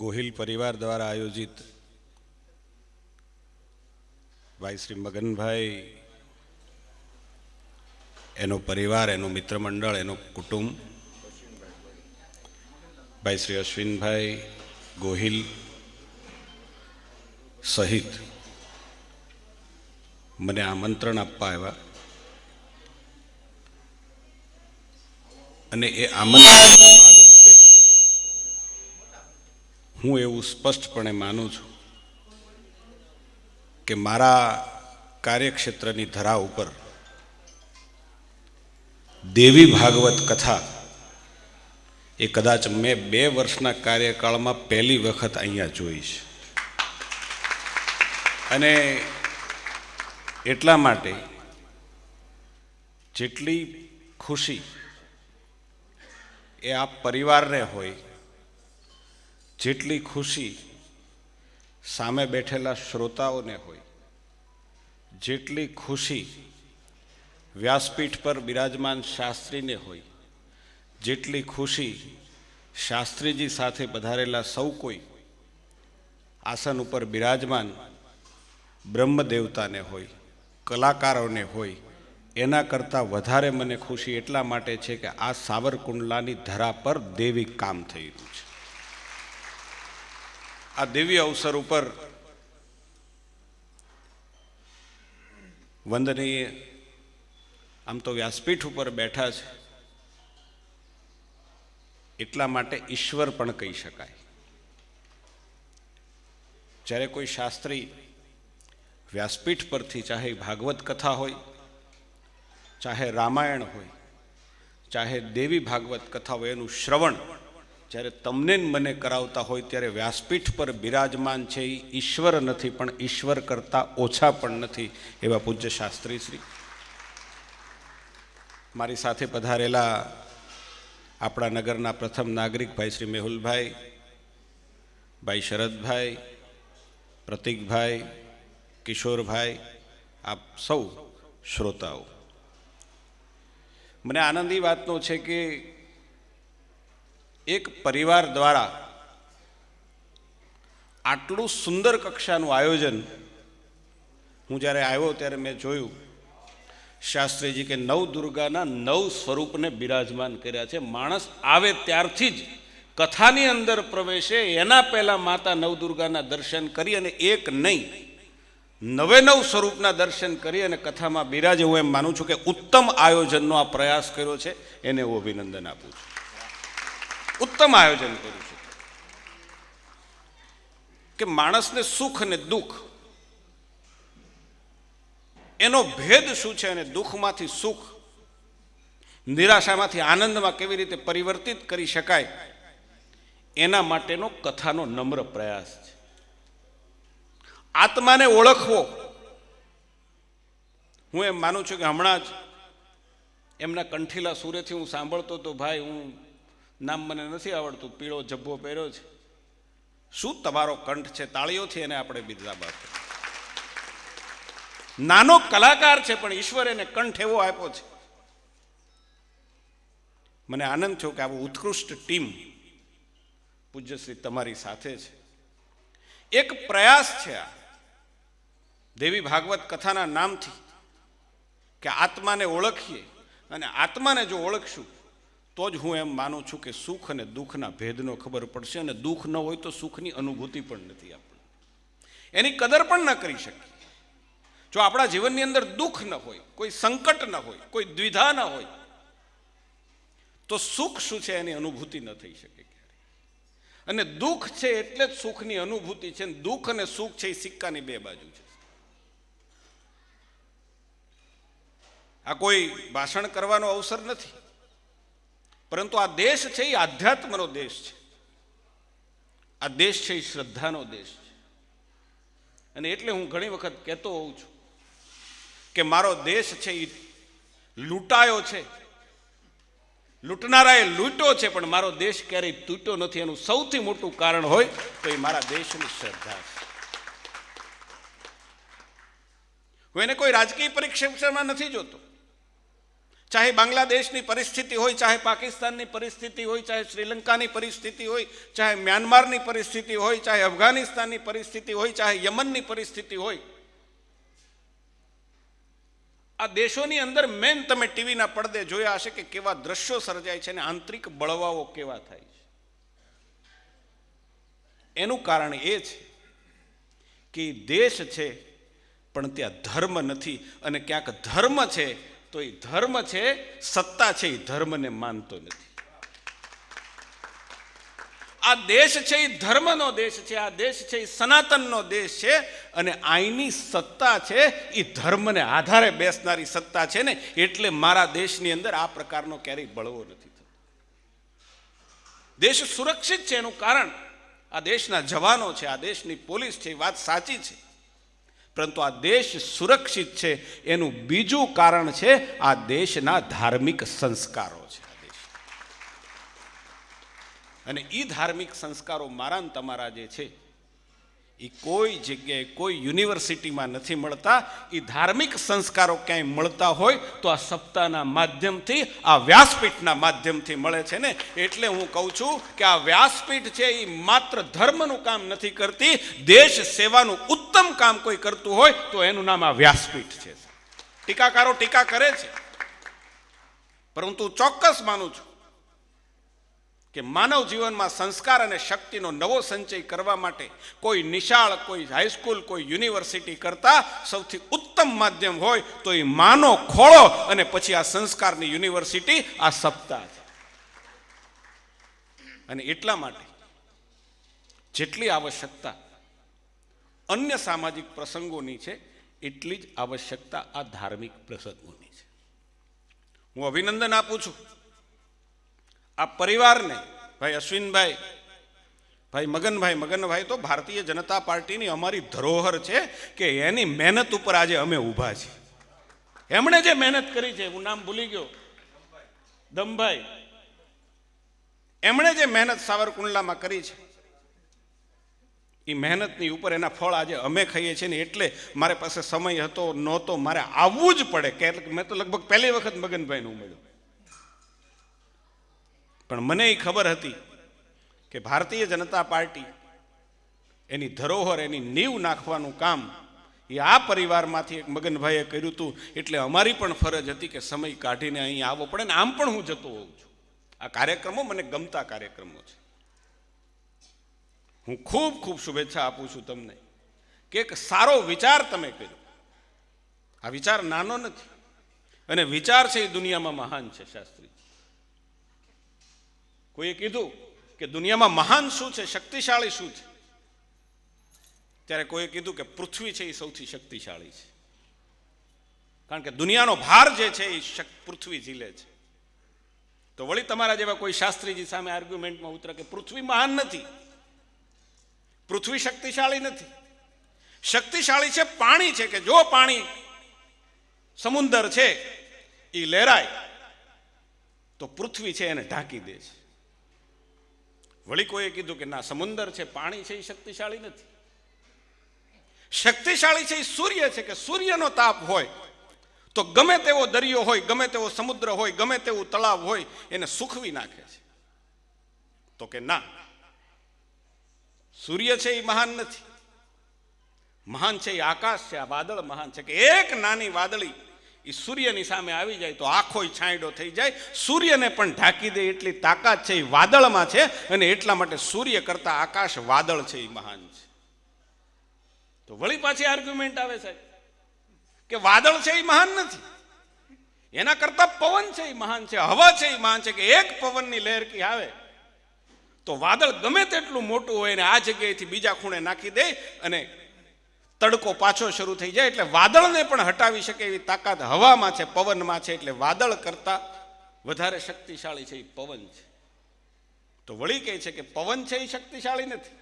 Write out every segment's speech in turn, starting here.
ગોહિલ પરિવાર દ્વારા આયોજિત ભાઈ શ્રી મગનભાઈ, એનો પરિવાર, એનું મિત્ર મંડળ એનું કુટુંબ, ભાઈ શ્રી અશ્વિનભાઈ ગોહિલ સહિત મને આમંત્રણ આપવા આવ્યા. અને એ આમંત્રણ હું એવું સ્પષ્ટપણે માનું છું કે મારા કાર્યક્ષેત્રની ધરા ઉપર દેવી ભાગવત કથા એ કદાચ મેં બે વર્ષના કાર્યકાળમાં પહેલી વખત અહીંયા જોઈ છે. અને એટલા માટે જેટલી ખુશી એ આ પરિવારને હોય જેટલી ખુશી સામે બેઠેલા શ્રોતાઓને હોય, જેટલી ખુશી વ્યાસપીઠ પર બિરાજમાન શાસ્ત્રીને હોય, જેટલી ખુશી શાસ્ત્રીજી સાથે પધારેલા સૌ કોઈ આસન ઉપર બિરાજમાન બ્રહ્મદેવતાને હોય, કલાકારોને હોય, એના કરતાં વધારે મને ખુશી એટલા માટે છે કે આ સાવરકુંડલાની ધરા પર દૈવિક કામ થઈ છે. આ દેવી અવસર ઉપર વંદનીય, આમ તો વ્યાસપીઠ ઉપર બેઠા છે, એટલા માટે ઈશ્વર પણ કહી શકાય. જ્યારે કોઈ શાસ્ત્રી વ્યાસપીઠ પરથી ચાહે ભાગવત કથા હોય, ચાહે રામાયણ હોય, ચાહે દેવી ભાગવત કથા હોય, એનું શ્રવણ જ્યારે તમને મને કરાવતા હોય ત્યારે વ્યાસપીઠ પર બિરાજમાન છે એ ઈશ્વર નથી, પણ ઈશ્વર કરતાં ઓછા પણ નથી, એવા પૂજ્ય શાસ્ત્રી શ્રી. મારી સાથે પધારેલા આપણા નગરના પ્રથમ નાગરિક ભાઈ શ્રી મેહુલભાઈ, ભાઈ શરદભાઈ, પ્રતિકભાઈ, કિશોરભાઈ, આપ સૌ શ્રોતાઓ. મને આનંદ વાતનો છે કે એક પરિવાર દ્વારા આટલું સુંદર કક્ષાનું આયોજન હું જ્યારે આવ્યો ત્યારે મેં જોયું, શાસ્ત્રીજી કે નવ દુર્ગાના નવ સ્વરૂપને બિરાજમાન કર્યા છે. માણસ આવે ત્યારથી જ કથાની અંદર પ્રવેશે, એના પહેલાં માતા નવદુર્ગાના દર્શન કરી અને એક નહીં, નવે નવ સ્વરૂપના દર્શન કરી અને કથામાં બિરાજે. હું એમ માનું છું કે ઉત્તમ આયોજનનો આ પ્રયાસ કર્યો છે. એને હું અભિનંદન આપું છું. ઉત્તમ આયોજન કર્યું છે. કે માણસને સુખ અને દુઃખ, એનો ભેદ શું છે અને દુઃખમાંથી સુખ, નિરાશામાંથી આનંદમાં કેવી રીતે પરિવર્તિત કરી શકાય, એના માટેનો કથાનો નમ્ર પ્રયાસ છે. આત્માને ઓળખવો. હું એમ માનું છું કે હમણાં જ એમના કંઠીલા સૂરેથી હું સાંભળતો તો ભાઈ હું નામ મને નથી આવડતું, પીળો જબ્બો પહેર્યો છે. શું તમારો કંઠ છે? તાળીઓથી એને આપણે બિરદાબાદ નાનો કલાકાર છે, પણ ઈશ્વર એને કંઠ એવો આપ્યો છે. મને આનંદ થયો કે આવું ઉત્કૃષ્ટ ટીમ પૂજ્યશ્રી તમારી સાથે છે. એક પ્રયાસ છે આ. દેવી ભાગવત કથાના નામથી કે આત્માને ઓળખીએ અને આત્માને જો ઓળખશું તો જ હું એમ માનું છું કે સુખ અને દુઃખના ભેદનો ખબર પડશે અને દુઃખ ન હોય તો સુખની અનુભૂતિ પણ નથી આપણે એની કદર પણ ન કરી શકીએ. જો આપણા જીવનની અંદર દુઃખ ન હોય, કોઈ સંકટ ન હોય, કોઈ દ્વિધા ન હોય, તો સુખ શું છે એની અનુભૂતિ ન થઈ શકે અને દુઃખ છે એટલે જ સુખની અનુભૂતિ છે દુઃખ અને સુખ છે એ સિક્કાની બે બાજુ છે. આ કોઈ ભાષણ કરવાનો અવસર નથી. પરંતુ આ દેશ છે એ આધ્યાત્મનો દેશ છે. આ દેશ છે એ શ્રદ્ધાનો દેશ છે. અને એટલે હું ઘણી વખત કહેતો હોઉં છું કે મારો દેશ છે એ લૂંટાયો છે. લૂંટનારાએ લૂંટ્યો છે, પણ મારો દેશ ક્યારેય તૂટ્યો નથી. એનું સૌથી મોટું કારણ હોય તો એ મારા દેશની શ્રદ્ધા છે. હું એને કોઈ રાજકીય પરીક્ષામાં નથી જોતો. ચાહે બાંગ્લાદેશની પરિસ્થિતિ હોય, ચાહે પાકિસ્તાનની પરિસ્થિતિ હોય, ચાહે શ્રીલંકાની પરિસ્થિતિ હોય, ચાહે મ્યાનમારની પરિસ્થિતિ હોય, ચાહે અફઘાનિસ્તાનની પરિસ્થિતિ હોય, ચાહે યમનની પરિસ્થિતિ હોય. આ દેશોની અંદર મેન તમે ટીવીના પડદે જોયા હશે કે કેવા દ્રશ્યો સર્જાય છે અને આંતરિક બળવાઓ કેવા થાય છે. એનું કારણ એ છે કે દેશ છે, પણ ત્યાં ધર્મ નથી અને ક્યાંક ધર્મ છે તો એ ધર્મ છે, સત્તા છે એ ધર્મને માનતો નથી. આ દેશ છે એ ધર્મનો દેશ છે, આ દેશ છે એ સનાતનનો દેશ છે અને આઈની સત્તા છે એ ધર્મને આધારે બેસનારી સત્તા છે ને, એટલે મારા દેશની અંદર આ પ્રકારનો ક્યારેય બળવો નથી થતો. દેશ સુરક્ષિત છે એનું કારણ આ દેશના જવાનો છે, આ દેશની પોલીસ છે એ વાત સાચી છે. પરંતુ આ દેશ સુરક્ષિત છે, એનું બીજું કારણ છે, આ દેશના ધાર્મિક સંસ્કારો છે આ દેશ. અને એ ધાર્મિક સંસ્કારો મારા તમારા જે છે એ કોઈ જગ્યાએ કોઈ યુનિવર્સિટીમાં નથી મળતા. એ ધાર્મિક સંસ્કારો ક્યાંય મળતા હોય તો આ સપ્તાહના માધ્યમથી, આ વ્યાસપીઠના માધ્યમથી મળે છે ને. એટલે હું કહું છું કે આ વ્યાસપીઠ છે એ માત્ર ધર્મનું કામ નથી કરતી, દેશ સેવાનું ઉત્તમ કામ કોઈ કરતું હોય તો એનું નામ આ વ્યાસપીઠ છે. ટીકાકારો, ટીકા કરે છે. પરંતુ ચોક્કસ માનું છું કે માનવ જીવનમાં સંસ્કાર અને શક્તિનો નવો સંચય કરવા માટે કોઈ નિશાળ, કોઈ હાઈસ્કૂલ કોઈ યુનિવર્સિટી કરતા સૌથી ઉત્તમ માધ્યમ હોય તો એ માનો ખોળો અને પછી આ સંસ્કારની યુનિવર્સિટી આ સપ્તાહ છે. અને એટલા માટે જેટલી આવશ્યકતા અન્ય સામાજિક પ્રસંગોની છે, એટલી જ આવશ્યકતા આ ધાર્મિક પ્રસંગોની છે. હું અભિનંદન આપું છું. આ પરિવારને, ભાઈ અશ્વિનભાઈ, ભાઈ મગનભાઈ મગનભાઈ તો ભારતીય જનતા પાર્ટીની અમારી ધરોહર છે કે એની મહેનત ઉપર આજે અમે ઊભા છીએ. એમણે જે મહેનત કરી છે, હું નામ ભૂલી ગયો. દમભાઈ, એમણે જે મહેનત સાવરકુંડલામાં કરી છે એ મહેનતની ઉપર એના ફળ આજે અમે ખાઈએ છીએ ને એટલે મારે પાસે સમય હતો, નહોતો, મારે આવવું જ પડે. કે મેં તો લગભગ પહેલી વખત મગનભાઈનું મળ્યું પણ મને એ ખબર હતી કે ભારતીય જનતા પાર્ટી એની ધરોહર, એની નીવ નાખવાનું કામ એ આ પરિવારમાંથી એક મગનભાઈએ કર્યું હતું. એટલે અમારી પણ ફરજ હતી કે સમય કાઢીને અહીં આવવો પડે ને આમ પણ હું જતો હોઉં છું. આ કાર્યક્રમો મને ગમતા કાર્યક્રમો છે. હું ખૂબ ખૂબ શુભેચ્છા આપું છું તમને કે એક સારો વિચાર તમે કર્યો. આ વિચાર નાનો નથી. અને વિચાર છે એ દુનિયામાં મહાન છે શાસ્ત્રી કોઈએ કીધું કે દુનિયામાં મહાન શું છે, શક્તિશાળી શું છે? ત્યારે કોઈએ કીધું કે પૃથ્વી છે એ સૌથી શક્તિશાળી છે. કારણ કે દુનિયાનો ભાર જે છે એ પૃથ્વી ઝીલે છે. તો વળી તમારા જેવા કોઈ શાસ્ત્રીજી સામે આર્ગ્યુમેન્ટમાં ઉતરે કે પૃથ્વી મહાન નથી. પૃથ્વી શક્તિશાળી નથી. શક્તિશાળી છે, પાણી છે કે જો પાણી સમુદર છે એ લહેરાય, તો પૃથ્વી છે એને ઢાંકી દે છે. વળી કોઈએ કીધું કે ના, સમુંદર છે, પાણી છે, એ શક્તિશાળી નથી. શક્તિશાળી છે, એ સૂર્ય છે કે સૂર્યનો તાપ હોય, તો ગમે તેવો દરિયો હોય, ગમે તેવો સમુદ્ર હોય, ગમે તેવું તળાવ હોય, એને સુખવી નાખે છે. તો કે ના, સૂર્ય છે, એ મહાન નથી. મહાન છે, એ આકાશ છે, આ વાદળ મહાન છે કે એક નાની વાદળી એ સૂર્યની સામે આવી જાય તો આખો છાંયડો થઈ જાય. સૂર્યને પણ ઢાંકી દે એટલી તાકાત છે એ વાદળમાં છે અને એટલા માટે સૂર્ય કરતા આકાશ વાદળ છે એ મહાન છે. તો વળી પાછી આર્ગ્યુમેન્ટ આવે સાહેબ, કે વાદળ છે એ મહાન નથી. એના કરતા પવન છે એ મહાન છે, હવા છે એ મહાન છે, કે એક પવનની લહેરકી આવે? તો વાદળ ગમે તેટલું મોટું હોય ને આ જગ્યાએથી બીજા ખૂણે નાખી દે અને તડકો પાછો શરૂ થઈ જાય એટલે વાદળને પણ હટાવી શકે એવી તાકાત હવામાં છે, પવનમાં છે, એટલે વાદળ કરતા વધારે શક્તિશાળી છે એ પવન છે. તો વળી કહે છે કે પવન છે એ શક્તિશાળી નથી.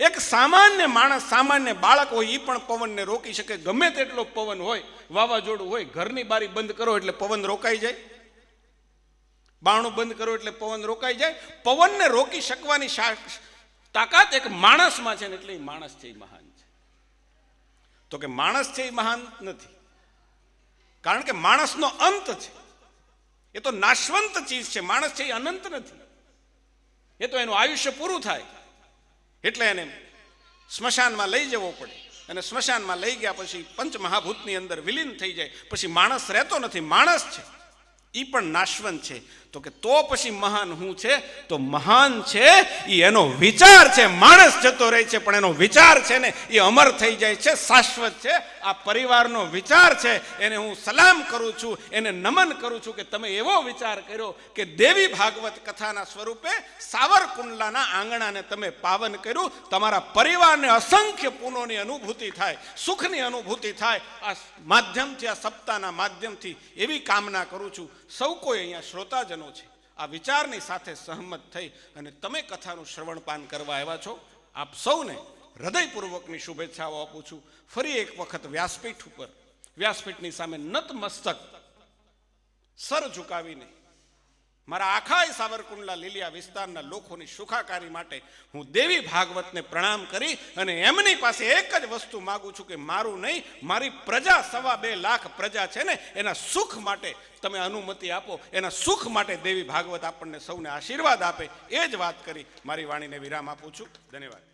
એક સામાન્ય માણસ, સામાન્ય બાળક હોય એ પણ પવનને રોકી શકે. ગમે તેટલો પવન હોય, વાવાઝોડું હોય, ઘરની બારી બંધ કરો એટલે પવન રોકાઈ જાય. બારણું બંધ કરો એટલે પવન રોકાઈ જાય. પવનને રોકી શકવાની તાકાત એક માણસમાં છે ને એટલે એ માણસ છે એ મહાન છે. તો કે માણસ છે એ મહાન નથી. કારણ કે માણસનો અંત છે. એ તો નાશવંત ચીજ છે. માણસ છે એ અનંત નથી. એ તો એનું આયુષ્ય પૂરું થાય. એટલે એને સ્મશાનમાં લઈ જવો પડે. અને સ્મશાનમાં લઈ ગયા પછી પંચમહાભૂતની અંદર વિલીન થઈ જાય. પછી માણસ રહેતો નથી. માણસ છે. એ પણ નાશવંત છે. તો કે તો પછી મહાન હું છે? તો મહાન છે એ એનો વિચાર છે, માણસ જતો રહે છે, પણ એનો વિચાર છે ને એ અમર થઈ જાય છે, શાશ્વત છે. આ પરિવારનો વિચાર છે, એને હું સલામ કરું છું, એને નમન કરું છું કે તમે એવો વિચાર કર્યો કે દેવી ભાગવત કથાના સ્વરૂપે સાવરકુંડલાના આંગણાને તમે પાવન કર્યું, તમારા પરિવારને અસંખ્ય પુનોની અનુભૂતિ થાય, સુખની અનુભૂતિ થાય. આ માધ્યમથી, આ સપ્તાહના માધ્યમથી એવી કામના કરું છું. સૌ કોઈ અહીંયા શ્રોતાજનો છે. આ વિચારની સાથે સહમત થઈ અને તમે કથાનું શ્રવણપાન કરવા આવ્યા છો, આપ સૌને હૃદયપૂર્વકની શુભેચ્છાઓ આપું છું. ફરી એક વખત વ્યાસપીઠ ઉપર, વ્યાસપીઠની સામે નતમસ્તક સર ઝુકાવીને મારા આખા સાવરકુંડલા લીલિયા વિસ્તારના લોકોની સુખાકારી માટે હું દેવી ભાગવતને પ્રણામ કરી અને એમની પાસે એક જ વસ્તુ માગું છું કે મારું નહીં, મારી પ્રજા સવા બે લાખ પ્રજા છે ને, એના સુખ માટે તમે અનુમતિ આપો, એના સુખ માટે દેવી ભાગવત આપણને સૌને આશીર્વાદ આપે, એ જ વાત કરી. મારી વાણીને વિરામ આપું છું. ધન્યવાદ.